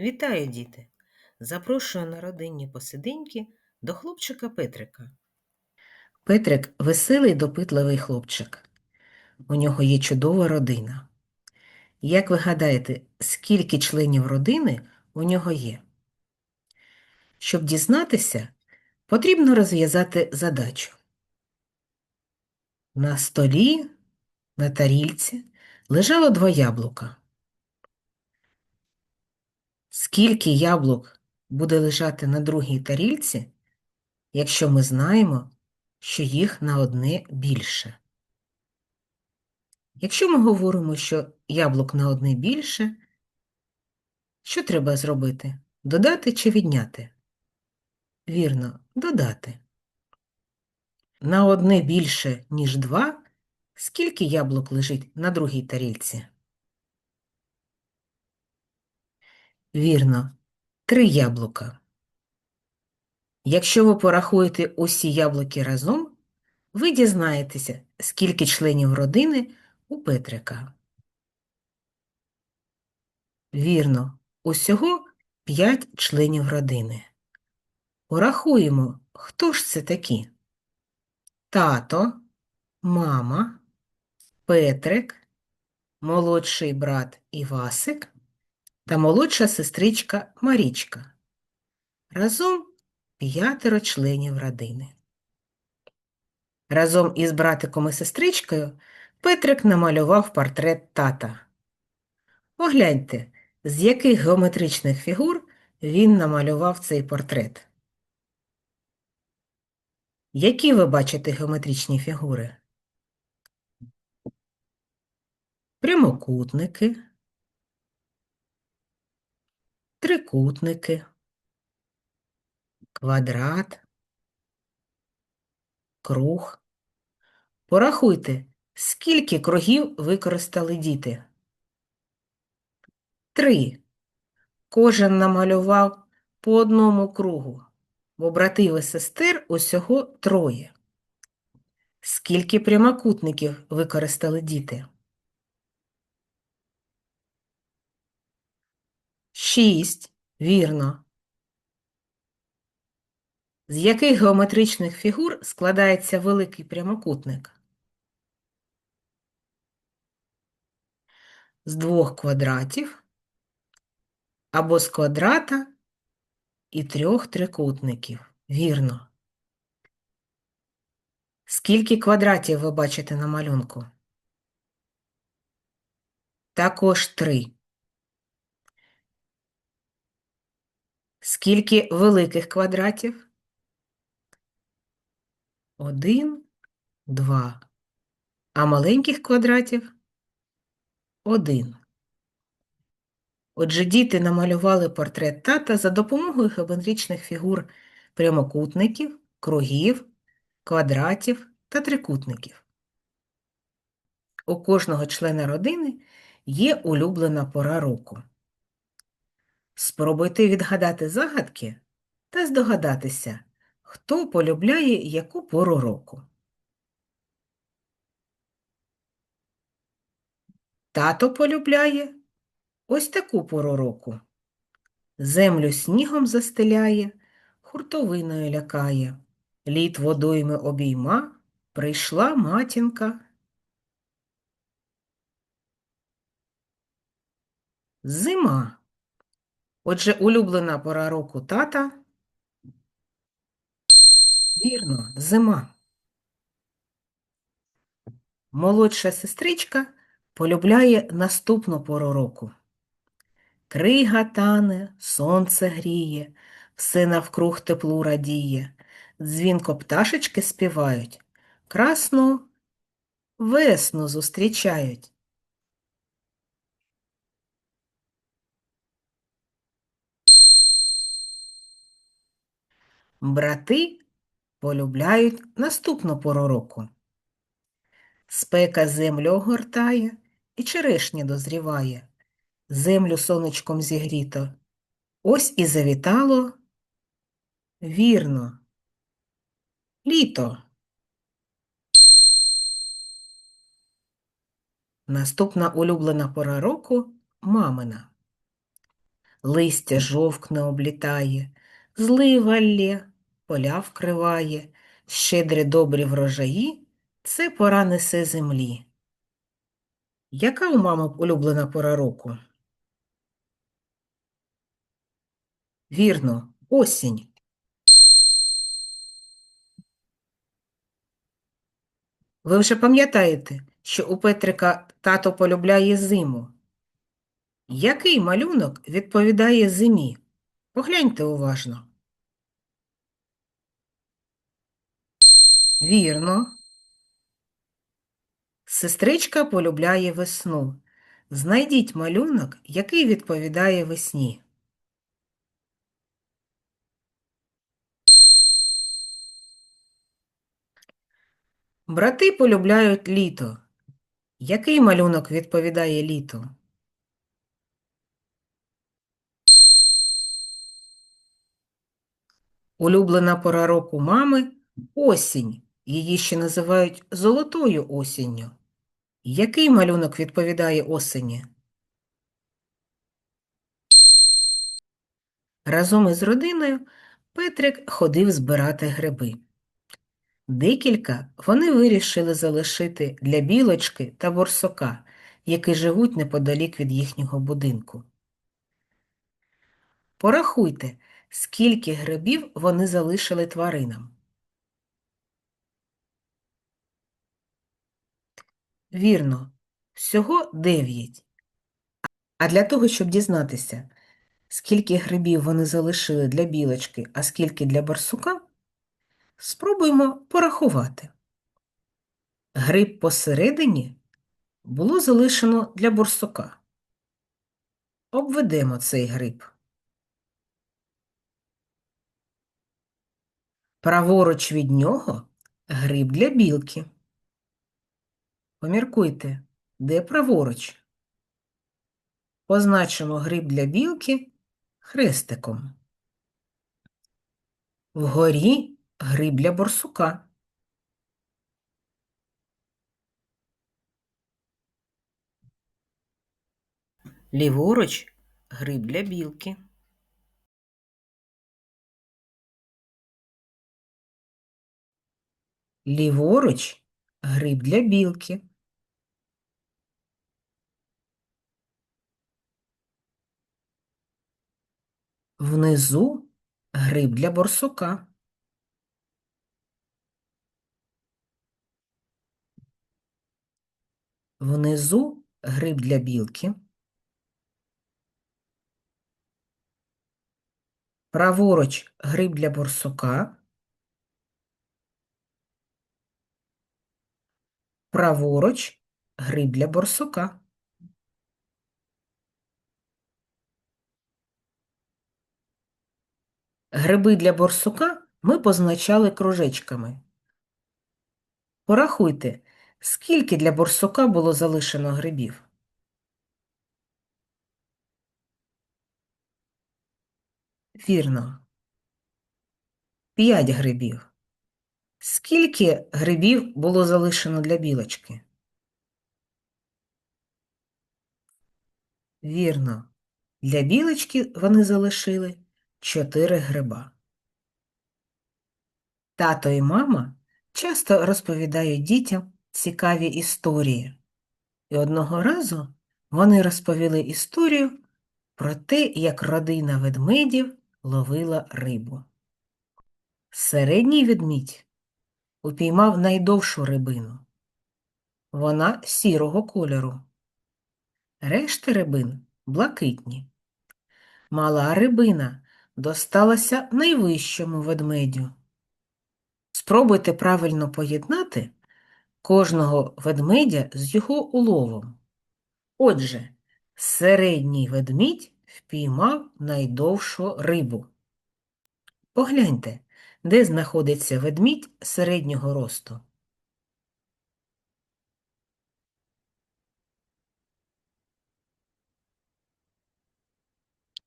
Вітаю, діти! Запрошую на родинні посиденьки до хлопчика Петрика. Петрик веселий допитливий хлопчик. У нього є чудова родина. Як ви гадаєте, скільки членів родини у нього є? Щоб дізнатися, потрібно розв'язати задачу. На столі, на тарільці лежало два яблука. Скільки яблук буде лежати на другій тарільці, якщо ми знаємо, що їх на одне більше? Якщо ми говоримо, що яблук на одне більше, що треба зробити? Додати чи відняти? Вірно, додати. На одне більше, ніж два, скільки яблук лежить на другій тарілці? Вірно, три яблука. Якщо ви порахуєте усі яблуки разом, ви дізнаєтеся, скільки членів родини у Петрика. Вірно, усього п'ять членів родини. Порахуємо, хто ж це такі? Тато, мама, Петрик, молодший брат Івасик та молодша сестричка Марічка. Разом п'ятеро членів родини. Разом із братиком і сестричкою Петрик намалював портрет тата. Погляньте, з яких геометричних фігур він намалював цей портрет. Які ви бачите геометричні фігури? Прямокутники, трикутники, квадрат, круг. Порахуйте, скільки кругів використали діти. Три. Кожен намалював по одному кругу, бо братів і сестер усього троє. Скільки прямокутників використали діти? Шість. Вірно. З яких геометричних фігур складається великий прямокутник? З двох квадратів або з квадрата і трьох трикутників. Вірно. Скільки квадратів ви бачите на малюнку? Також три. Скільки великих квадратів? Один, два. А маленьких квадратів? Один. Отже, діти намалювали портрет тата за допомогою геометричних фігур прямокутників, кругів, квадратів та трикутників. У кожного члена родини є улюблена пора року. Спробуйте відгадати загадки та здогадатися, хто полюбляє яку пору року. Тато полюбляє ось таку пору року. Землю снігом застеляє, хуртовиною лякає, лід водойми обійма, прийшла матінка. Зима. Отже, улюблена пора року тата. Вірно, зима. Молодша сестричка полюбляє наступну пору року. Крига тане, сонце гріє, все навкруг теплу радіє, дзвінко пташечки співають, красну весну зустрічають. Брати полюбляють наступну пору року. Спека землю огортає і черешня дозріває, землю сонечком зігріто. Ось і завітало вірно. Літо. Наступна улюблена пора року мамина. листя жовкне облітає, злива лє, поля вкриває, щедре добрі врожаї, це пора несе землі. Яка у мами улюблена пора року? Вірно, осінь. Ви вже пам'ятаєте, що у Петрика тато полюбляє зиму. Який малюнок відповідає зимі? Погляньте уважно. Вірно. Сестричка полюбляє весну. Знайдіть малюнок, який відповідає весні. Брати полюбляють літо. Який малюнок відповідає літу? Улюблена пора року мами осінь. Її ще називають золотою осінню. Який малюнок відповідає осені? Разом із родиною Петрик ходив збирати гриби. Декілька вони вирішили залишити для білочки та борсока, які живуть неподалік від їхнього будинку. Порахуйте, скільки грибів вони залишили тваринам. Вірно, всього дев'ять. А для того, щоб дізнатися, скільки грибів вони залишили для білочки, а скільки для барсука, спробуємо порахувати. Гриб посередині було залишено для борсука. Обведемо цей гриб. Праворуч від нього гриб для білки. Поміркуйте, де праворуч? Позначимо гриб для білки хрестиком. Вгорі гриб для борсука. Ліворуч гриб для білки. Ліворуч гриб для білки. Внизу гриб для борсука. Внизу гриб для білки. Праворуч гриб для борсука. Праворуч гриб для борсука. Гриби для борсука ми позначали кружечками. Порахуйте, скільки для борсука було залишено грибів. Вірно. П'ять грибів. Скільки грибів було залишено для білочки? Вірно. Для білочки вони залишили чотири гриба. Тато і мама часто розповідають дітям цікаві історії. І одного разу вони розповіли історію про те, як родина ведмедів ловила рибу. Середній ведмідь упіймав найдовшу рибину. Вона сірого кольору. Решта рибин блакитні. Мала рибина досталася найвищому ведмедю. Спробуйте правильно поєднати кожного ведмедя з його уловом. Отже, середній ведмідь впіймав найдовшу рибу. Погляньте, де знаходиться ведмідь середнього росту.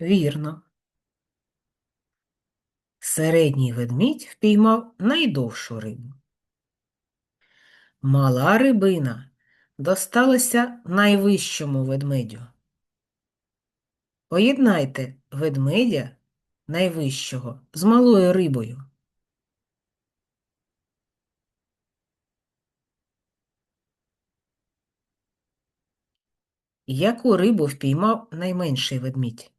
Вірно. Середній ведмідь впіймав найдовшу рибу. Мала рибина досталася найвищому ведмедю. Поєднайте ведмедя найвищого з малою рибою? Яку рибу впіймав найменший ведмідь?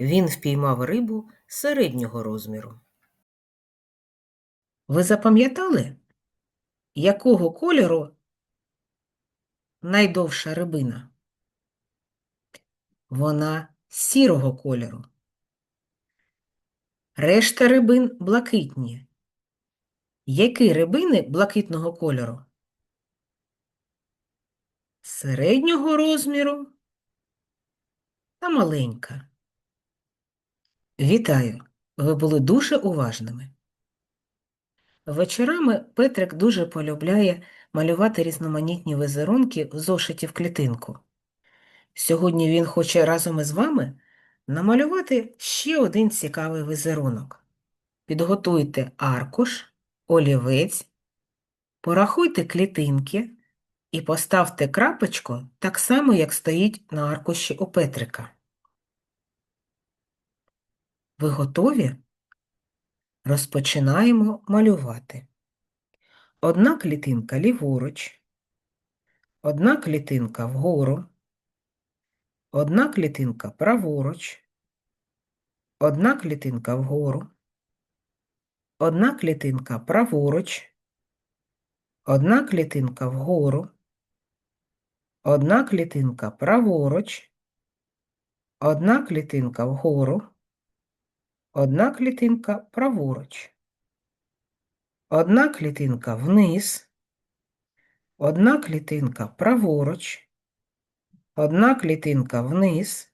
Він впіймав рибу середнього розміру. Ви запам'ятали, якого кольору найдовша рибина? Вона сірого кольору. Решта рибин блакитні. Які рибини блакитного кольору? Середнього розміру та маленька. Вітаю! Ви були дуже уважними. Вечорами Петрик дуже полюбляє малювати різноманітні візерунки в зошиті в клітинку. Сьогодні він хоче разом із вами намалювати ще один цікавий візерунок. Підготуйте аркуш, олівець, порахуйте клітинки і поставте крапочку так само, як стоїть на аркуші у Петрика. Ви готові? Розпочинаємо малювати. Одна клітинка ліворуч, одна клітинка вгору, одна клітинка праворуч, одна клітинка вгору, одна клітинка праворуч, одна клітинка вгору, одна клітинка праворуч, одна клітинка вгору, одна клітинка праворуч, одна клітинка вниз, одна клітинка праворуч, одна клітинка вниз,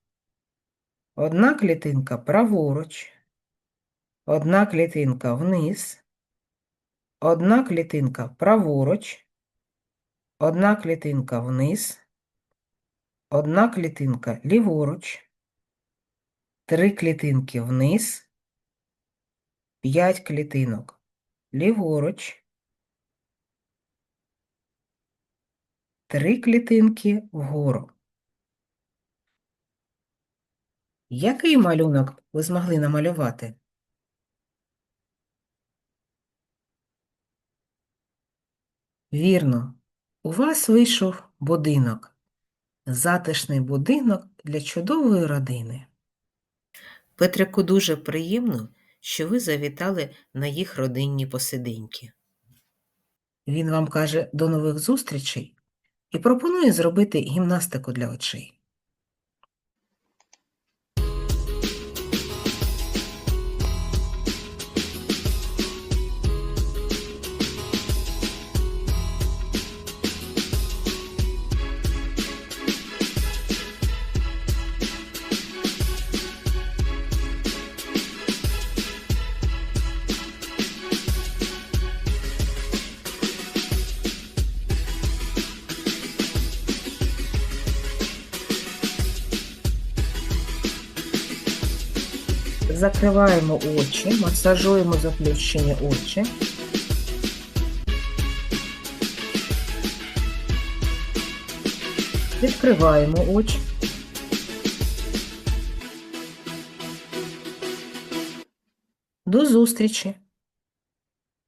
одна клітинка праворуч, одна клітинка вниз, одна клітинка праворуч, одна клітинка вниз, одна клітинка ліворуч, три клітинки вниз, п'ять клітинок ліворуч, три клітинки вгору. Який малюнок ви змогли намалювати? Вірно, у вас вийшов будинок. Затишний будинок для чудової родини. Петрику дуже приємно, що ви завітали на їх родинні посиденьки. Він вам каже до нових зустрічей і пропонує зробити гімнастику для очей. Закриваємо очі, масажуємо заплющені очі. Відкриваємо очі. До зустрічі!